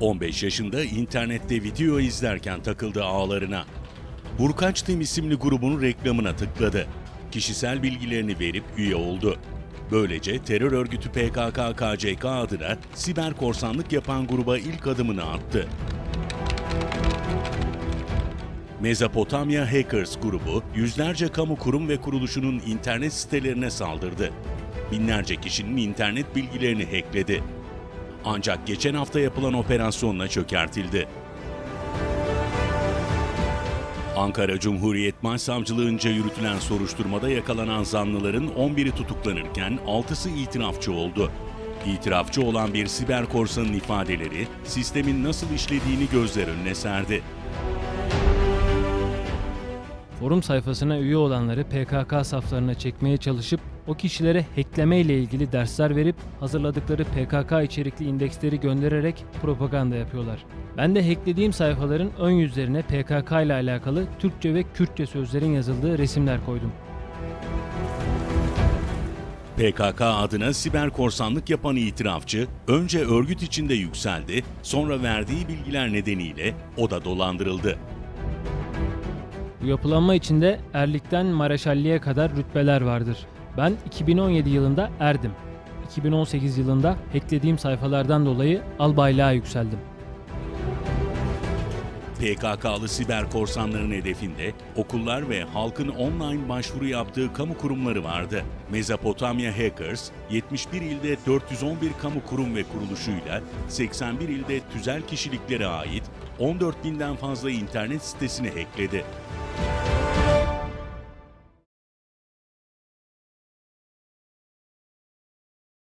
15 yaşında internette video izlerken takıldı ağlarına. Burkaç Tim isimli grubun reklamına tıkladı. Kişisel bilgilerini verip üye oldu. Böylece terör örgütü PKK-KCK adına siber korsanlık yapan gruba ilk adımını attı. Mezopotamya Hackers grubu yüzlerce kamu kurum ve kuruluşunun internet sitelerine saldırdı. Binlerce kişinin internet bilgilerini hackledi. Ancak geçen hafta yapılan operasyonla çökertildi. Ankara Cumhuriyet Başsavcılığınca yürütülen soruşturmada yakalanan zanlıların 11'i tutuklanırken 6'sı itirafçı oldu. İtirafçı olan bir siber korsanın ifadeleri sistemin nasıl işlediğini gözler önüne serdi. Forum sayfasına üye olanları PKK saflarına çekmeye çalışıp o kişilere hackleme ile ilgili dersler verip hazırladıkları PKK içerikli indeksleri göndererek propaganda yapıyorlar. Ben de hacklediğim sayfaların ön yüzlerine PKK ile alakalı Türkçe ve Kürtçe sözlerin yazıldığı resimler koydum. PKK adına siber korsanlık yapan itirafçı önce örgüt içinde yükseldi, sonra verdiği bilgiler nedeniyle o da dolandırıldı. Yapılanma içinde erlikten mareşalliğe kadar rütbeler vardır. Ben 2017 yılında erdim. 2018 yılında hacklediğim sayfalardan dolayı albaylığa yükseldim. PKK'lı siber korsanların hedefinde okullar ve halkın online başvuru yaptığı kamu kurumları vardı. Mezopotamya Hackers, 71 ilde 411 kamu kurum ve kuruluşuyla 81 ilde tüzel kişiliklere ait 14 binden fazla internet sitesini hackledi. Bye.